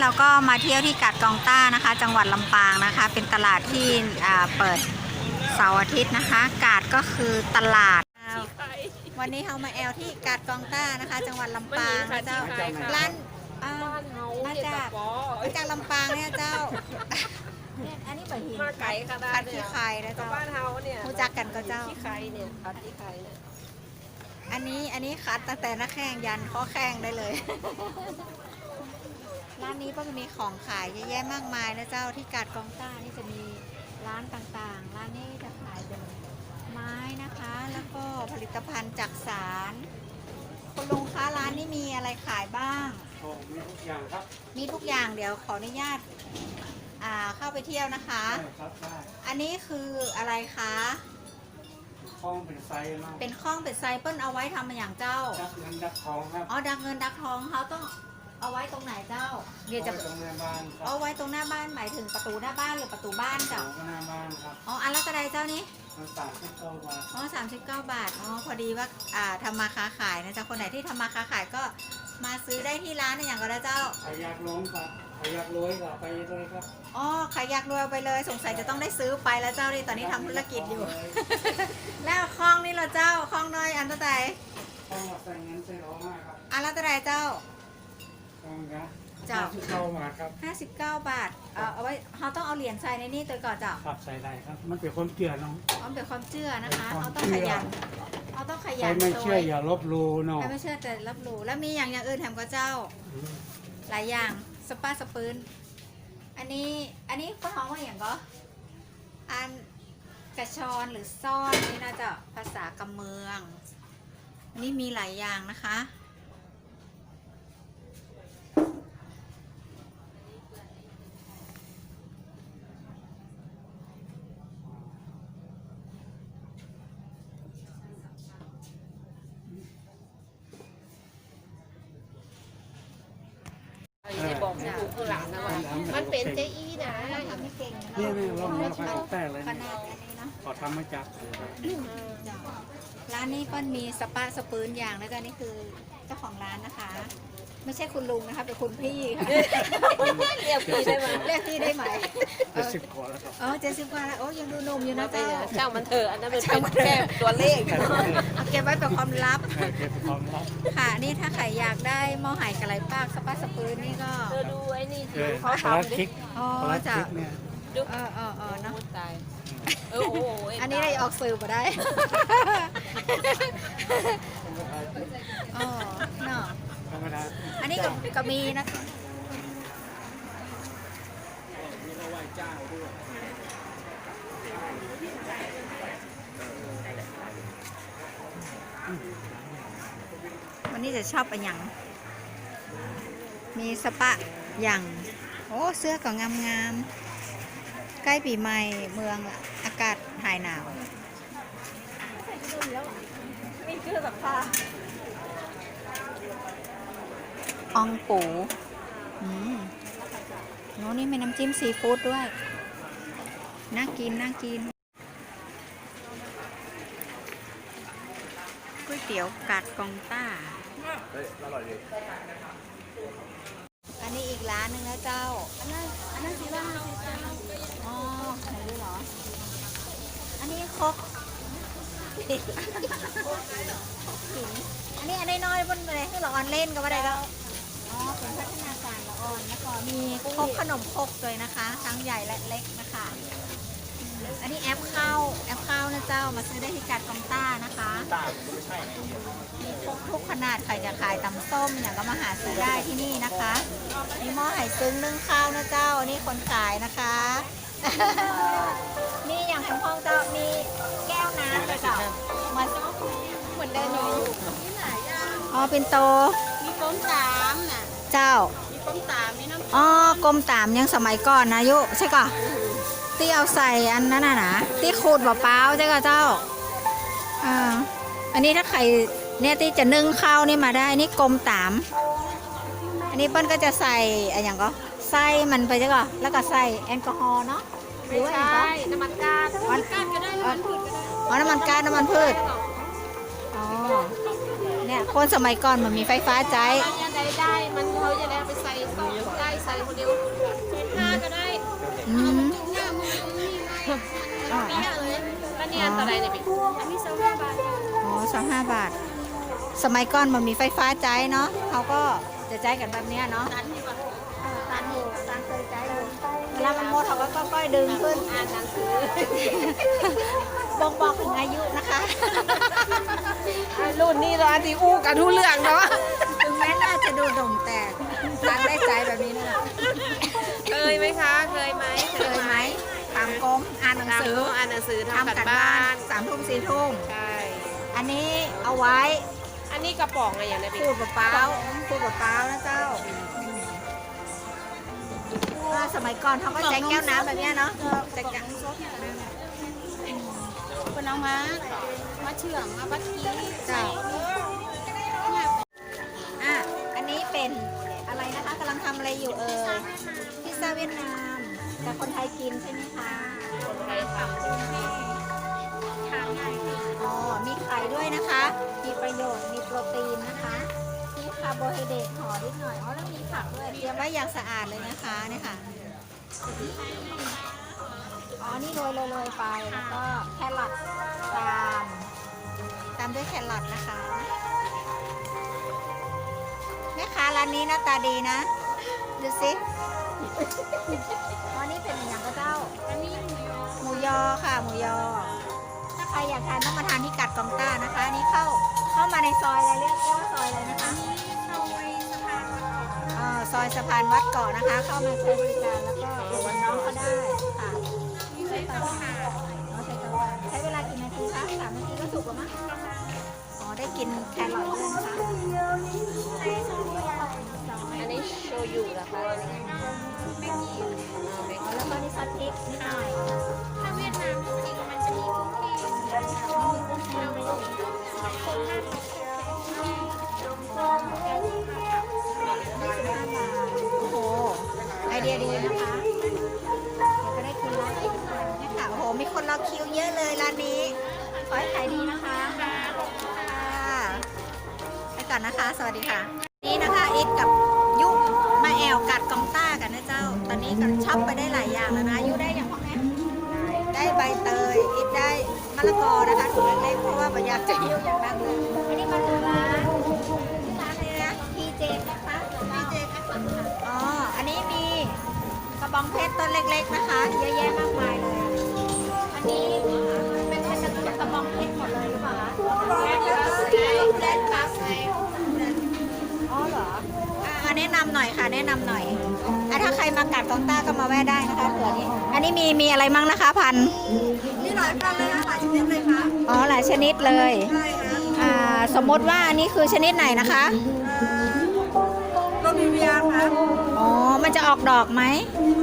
เราก็มาเที่ยวที่กาดกองต้านะคะ จังหวัดลำปางนะคะ เป็นตลาดที่อ่าเปิดเสาร์อาทิตย์นะคะ กาดก็คือตลาด วันนี้เรามาแอลที่กาดกองต้านะคะ จังหวัดลำปางนะเจ้าวันนี้ค่ะร้านอ่าบ้านเฮามาเนี่ยจากตะปอมาจากลำปางเนี่ยเจ้าเนี่ยอันนี้เปิดหินมาไก่ขนาคัดดเนี่ที่ยไข่นะกับเจ้าบ้านเฮาเนี่ยรู้จักกันก็เจ้าที่ไข่เนี่ยคัดที่ไข่เนี่ยอันนี้อันนี้คัดตั้งแต่หน้าแข้งยันข้อแข้งได้เลย ร้านนี้ก็จะมีของขายเยอะแยะมากมายนะเจ้าที่กาดกองต้านี่จะมีร้านต่างๆ ร้านนี้จะขายเป็นไม้นะคะ แล้วก็ผลิตภัณฑ์จากสารคุณลุงคะร้านนี้มีอะไรขายบ้างโอ้มีทุกอย่างครับมีทุกอย่างเดี๋ยวขออนุญาตอ่าเข้าไปเที่ยวนะคะ ได้ครับได้อันนี้คืออะไรคะ คล้องเป็นไซส์มากเป็นข้องเป็นไซเปิลเอาไว้ทำมาอย่างเจ้า ดักเงินดักทองครับ อ๋อดักเงินดักทองเขาต้อง เอาไว้ตรงไหนเจ้า เดี๋ยวจะอาไว้ตรงหน้าบ้านครัเอาบไว้ตรงหน้าบ้านหมายถึงประตูหน้าบ้านหรือประตูบ้านหเจ้านูก็หน้าบ้านครับอ๋ออันละกระไดเจ้านี้ มันสามสิบเก้าบาทอ๋อสามสิบเก้าบาท อ๋อ พอดีว่า อ่าทำมาค้าขายนะเจ้าคนไหนที่ทำมาค้าขายก็มาซื้อได้ที่ร้านนะอย่างก็ได้เจ้า ใครอยากลงครับใครอยากรวยก็ไปเลยครับอ๋อ ใครอยากรวยเอาไปเลย สงสัยจะต้องได้ซื้อไปแล้วเจ้านี่ตอนนี้ทำธุรกิจอยู่ แล้วคลองนี่เหราเจ้าคลองน้อยอันเท่าไหร่คล้องมาใส่เงินใส่ร้องมากครับอันละเท่าไหร่เจ้าคล้ องนะจ้ะสิบเก้าบาทครับ 59 บาท เอาเอาไว้เขาต้องเอาเหรียญใส่ในนี่ตัวก่อนเจ้าครับใส่ได้ครับ มันเป็นความเชื่อเนาะเอาเป็นความเชื่อนะคะเป็นความเอาต้องขยัน เอาต้องขใครยันไม่ตัวเชื่ออย่าลบหลูเนาะใครไม่เชื่อแต่รับรู้ แล้วมีอย่างอย่างอื่นแถมก็เจ้า อืมหลายอย่าง สปาสปืน อันนี้ อันนี้ก็ท้องว่าอย่างก็ อันกระชอนหรือซ่อนนี่นะเจ้าภาษากำเมือง อันนี้มีหลายอย่างนะคะ จะ บอกลูกหลานนะว่ามันเป็นเจอีนะทำไม่เก่งนะนี่นี่ลองมาไปแตกเลยขนาดอันนี้เนาะขอทำมาจากจ้ะร้านนี้เปิ้ลมีสปาสปืนอย่างแล้วก็นี่คือเจ้าของร้านนะคะ ไม่ใช่คุณลุงนะคะเป็นคุณพี่ค่ะเรียกพี่ได้ไหมเรียกพี่ได้ไหมจะสิบกว่าแล้วครับเออเจ็ดสิบกว่าแล้วโอ้ยังดูหนุ่มอยู่มานะไปเจ้าเลยช่างมันเถอะอันนั้นมันเป็นแค่ตัวเลขเอาเก็บไว้เป็นความลับเก็บความลับค่ะนี่ถ้าใครอยากได้หม้อไหายกระไรปากสปาสปืนนี่ก็เธอดูไอ้นี่เอที่อเขาพลาสทำดิติกอ๋อพลาสจ้ะติกเนี่ยเออเออเออเนาะตายเออโอ้โหอันนี้ได้ออกสื่อมาได้อ๋อเนาะธรรมดา อันนี้ก็ก็มีนะวันนี้จะชอบอะไรอย่างมีสปะอย่างโอ้เสื้อก็งามๆ ใกล้ปีใหม่เมืองละอากาศหายหนาวมีเครื่องสักผ้า อองปูอืมโน้นนี่มีน้ำจิ้มซีฟู้ดด้วย น่ากิน น่ากิน ก๋วยเตี๋ยวกาดกองต้า อันนี้อีกร้านหนึ่งนะเจ้า อันนั้นอันนั้นสีว่าอ๋อไหนดูเหรอ อันนี้ครกหินอันนี้อันน้อยๆบนเลยที่เราออนเล่นก็ว่าได้แล้วอ๋อเป็นพัฒนาการละอ่อนแล้วก็มีครกขนมครกเลยนะคะ ทั้งใหญ่และเล็กนะคะอืมอันนี้แอปข้าวแอปข้าวนะเจ้ามาซื้อได้ที่กาดกองต้านะคะมีครกทุกขนาดใครจะขายตำส้มอย่างก็มาหาซื้อได้ที่นี่นะคะมีหม้อไหซึ้งนึ่งข้าวนะเจ้านี่คนขายนะคะ นี่อย่างคุณพ่อเจ้ามีแก้วน้ำเลยเจ้ามาเหมือนเดินอยู่อ๋อเป็นโต มีก้มตามน่ะ เจ้ามีก้มตามมีน้ำอ๋อกรมตามยังสมัยก่อนนะยุใช่ก่ะที่เอาใส่อันนั้นน่ะนะที่ขูดมะพร้าวใช่ก่ะเจ้าอ่าอันนี้ถ้าใครเนี่ยที่จะนึ่งข้าวนี่มาได้นี่กรมตาม อันนี้เปิ้ลก็จะใส่อะไรอย่างก็ไส้มันไปใช่ก่ะแล้วก็ใส่แอลกอฮอล์เนาะหรือว่าอย่างก็น้ำมันกาดน้ำมันกาดก็ได้น้ำมันพืชก็ได้อ๋อน้ำมันก๊าซน้ำมันพืชอ๋อเนี่ยคนสมัยก่อนมันมีไฟฟ้าใจถ้าจะได้ได้มัน ส่ส้มได้ใส่เลยคนเดียวห้าก็ได้อืมอ๋อเปี้ยเลยแล้วเนี่ยตัวใดเนี่ยพี่อันนี้สองห้าบาทอ๋อสองห้าบาท สมัยก่อนมันมีไฟฟ้าใจายเนาะเขาก็จะใจายกันแบบเนี้ยเนาะตันที่ว่าเออตันอยู่ตันเคยใจายอยู่เวลามันหมดเขาก็ค่อยๆดึงขึ้นอ่านหนังสือบ่งบอกถึงอายุนะคะรุ่นนี้เราอันที่อู้กันทุกเรื่องเนาะถึงแม้น่าจะดูหนุ่มแต่ ตันได้ใจแบบนี้นะเคยไหมคะ เคยไหมเคยไหมตามกงอ่านหนังสืออ่านหนังสือทำทำกักันนบ้าบ้านนสามทุ่มสี่ทุ่มใช่อันนี้เอาไว้ อันนี้กระป๋องอะไรอย่างเนี้ยพี่พูดเปล่าๆพูดเปล่าๆนะเจ้าว่าสมัยก่อนเขาก็ใช้แก้วน้ำแบบเนี้ยเนาะใช้แก้วคนเอามามาเชื่องมาบัดกี้เจ้าอะอันนี้เป็น อะไรนะคะกำลังทำอะไรอยู่เอ่ยพิซซ่าเวียดนามแต่คนไทยกินใช่ไหมคะคนไทยทำทานง่ายอ๋อมีไข่ด้วยนะคะ มีประโยชน์มีโปรตีนนะคะมีคาร์โบไฮเดรตห่อนิดหน่อยอ๋อแล้วมีผักด้วยเตรียมไว้อย่างสะอาดเลยนะคะเนี่ยค่ะอ๋อนี่โรยโรยโรยไปแล้วก็แครอทตามตามด้วยแครอทนะคะแม่ค้าร้านนี้หน้าตาดีนะ ดูสิอ๋อนี่เป็นอย่างกระเจ้า อันนี้หมูยอค่ะ หมูยอ ถ้าใครอยากทานต้องมาทานที่กัดกองต้านะคะ อันนี่เข้าเข้ามาในซอยอะไรเรียกว่าซอยอะไรนะคะซอยสะพานวัดเกาะเอ่อซอยสะพานวัดเกาะนะคะ เข้ามาใช้บริการแล้วก็อุดหนุนน้องก็ได้ค่ะมีใช้เตาถ่านน้องใช้เตาถ่านใช้เวลากี่นาทีคะสามนาทีก็สุกแล้วมั้งอ๋อได้กินแครอทด้วยนะคะอันนี้ โชยุเหรอคะแล้วก็นี่ซอสพริกนิดหน่อยถ้าเวียดนามจริงมันจะมีกุ้งที่โอ้โห ไอเดียดีนะคะเดี๋ยวก็ได้กินแล้วเนี่ค่ะโอ้โห มีคนรอคิวเยอะเลยร้านนี้ ขอให้ขายดีนะคะ ค่ะ ไปก่อนนะคะ สวัสดีค่ะ นี่นะคะอิทกับ มะละกอนะคะถุงเล็กๆเพราะว่าประหยัดจะหิวอย่างนั้นเลยอันนี้มาถึงร้านที่ร้านเลยนะ PJ นะคะ PJ อ๋อ อันนี้มีกระบองเพชรต้นเล็กๆนะคะ เยอะแยะมากมายเลย อันนี้เป็นเป็นกระบองเพชรหมดเลยหรือเปล่าคะแรดครับอ๋อเหรออะอะแนะนำหน่อยค่ะ แนะนำหน่อยอะถ้าใครมากัดกองต้าก็มาแวะได้นะคะเผื่อนี้ อันนี้มีมีอะไรมั่งนะคะพัน นี่หลายพันเลยนะหลายช นิดเลยค่ะอ๋อหลายชนิดเลยใช่ค่ะอ่าสมมติว่าอันนี้คือชนิดไหนนะคะโรบิเวียค่ะอ๋อมันจะออกดอกไหม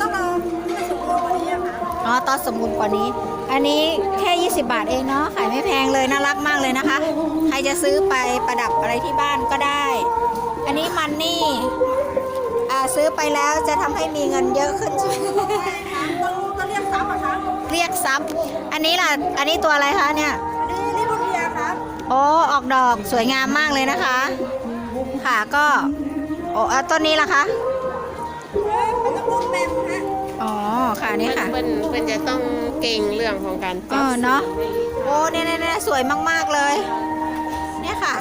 ต้องรอที่จะสมบูรณ์กว่านี้อะค่ะอ๋อตอนสมบูรณ์กว่านี้ อันนี้แค่ 20 บาทเองเนาะขายไม่แพงเลยน่ารักมากเลยนะคะ ใครจะซื้อไปประดับอะไรที่บ้านก็ได้ อันนี้มันนี่อ่าซื้อไปแล้วจะทำให้มีเงินเยอะขึ้นใช่ไหม เรียกทรัพย์อันนี้ล่ะ อันนี้ตัวอะไรคะเนี่ยอันนี้นี่โรบิเวียครับโอ้ออกดอกสวยงามมากเลยนะคะ ค่ะก็โอ้อะต้นนี้ล่ะคะเป็นตะปูแมมฮะอ๋อ ค่ะนี่ค่ะ เพิ่นเพิ่นจะต้องเก่งเรื่องของการเออเนาะ โอ้เนี่ยเนี่ยเนี่ยสวยมาก ๆ เลย เนี่ยค่ะ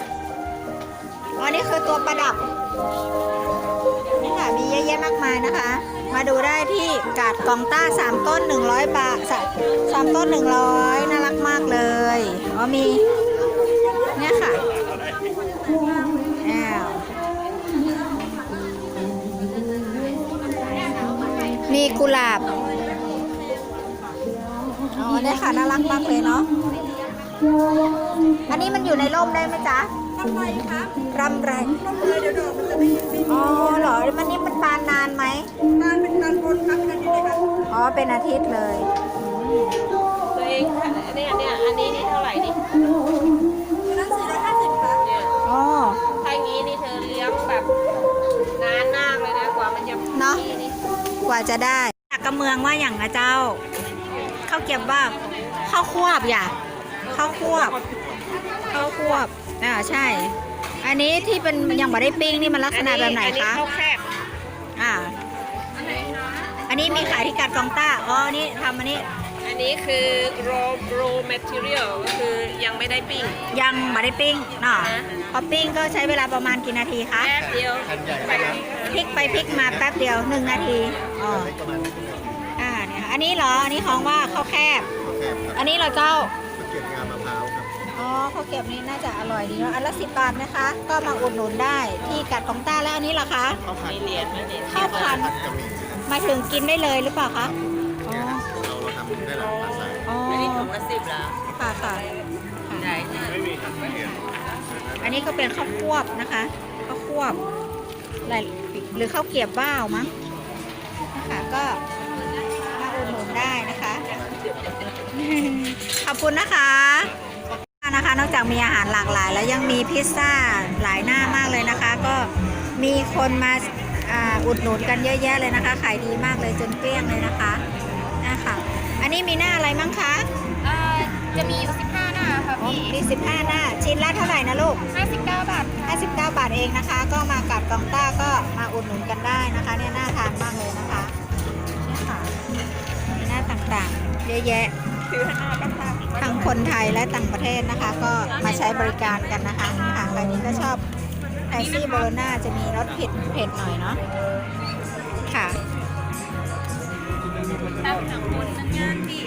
อ๋อนี่คือตัวประดับ นี่ค่ะ มีเยอะแยะมากมายนะคะ มาดูได้ที่กาดกองต้า 3 ต้น 100 บาทสามสามต้น 100 น่ารักมากเลยอ๋อมี เนี่ยค่ะอ้าวมีกุหลาบ อ๋อเนี่ยค่ะ น่ารักมากเลยเนาะ อันนี้มันอยู่ในร่มได้ไหมจ๊ะทำไรครับรำไรต้องเลยเดี๋ยวดอกมันจะไม่เห็นซิอ๋อเหรอมันนี่มันบานนานไหมการเป็นการบนครับเป็นอันนี้เลยค่ะอ๋อเป็นอาทิตย์เลย ตัวเองเนี่ยเนี่ยอันนี้นี่เท่าไหร่นี่คือนั้นสี่ร้อยห้าสิบครับเนี่ยอ๋อถ้าอย่างนี้นี่เธอเลี้ยงแบบนานมากเลยนะกว่ามันจะเนาะนี่นี่กว่าจะได้กระเมืองว่าอย่างนะเจ้าข้าวเกรียบว่าข้าวควบอย่า ข้าวควบข้าวควบอ่าใช่ อันนี้ที่เป็นยังไม่ได้ปิ้งนี่มันลักษณะแบบไหนอันนี้คะข้าวแคบอ่าอันนี้มีขายที่กาดกองต้าอ๋อนี่ทำอันนี้ อันนี้คือ raw raw material ก็คือยังไม่ได้ปิ้ง ยังมาได้ปิ้งเนาะอ่าพอปิ้งก็ใช้เวลาประมาณกี่นาทีคะแป๊บเดียวพลิกไปพลิกมาแป๊บเดียวหนึ่งนาทีอ๋ออ่าเนี่ยอันนี้เหรอ อันนี้ของว่าข้าวแคบ อันนี้เหราเจ้า อ๋อข้าวเกรียบนี้น่าจะอร่อยดีเนาะอันละสิบบาทนะคะ ก็มาอุดหนุนได้ที่กัดของต้าแล้วอันนี้ล่ะคะข้าวผัดมีเหรียญไหมเนี่ยข้าวพันธุ์ผัดกะหมี่หมายถึงกินได้เลยหรือเปล่าคะอ๋อเราเราทำได้หลายภาษาอ๋ออันนี้ถุงละสิบแล้วค่ะค่ะใหญ่นะไม่มีครับไม่เห็นอันนี้ก็เป็นข้าวควบนะคะข้าวควบอะไรหรือข้าวเกรียบบ้าวมั้งนะคะก็มาอุดหนุนได้นะคะขอบคุณนะคะ นะคะ นอกจากมีอาหารหลากหลาย แล้วยังมีพิซซ่าหลายหน้ามากเลยนะคะ ก็มีคนมาอ่าอุดหนุนกันเยอะแยะเลยนะคะ ขายดีมากเลยจนเกลี้ยงเลยนะคะนะคะอันนี้มีหน้าอะไรมั้งคะจะมีอยู่15 หน้าค่ะอ๋อพี่มี15 หน้า ชิ้นละเท่าไหร่นะลูก 59 บาท59 บาทเองนะคะ ก็มากับกองต้าก็มาอุดหนุนกันได้นะคะเนี่ยน่าทานมากเลยนะคะเนี่ยค่ะมีหน้าต่างๆ เยอะแยะ ทั้งคนไทยและต่างประเทศนะคะ ก็มาใช้บริการกันนะคะนี่ค่ะใครนี้ก็ชอบไอซี่โบโลน่าจะมีรสเผ็ดเผ็ดหน่อยเนาะค่ะตั้งหนังบนนั่นงานพี่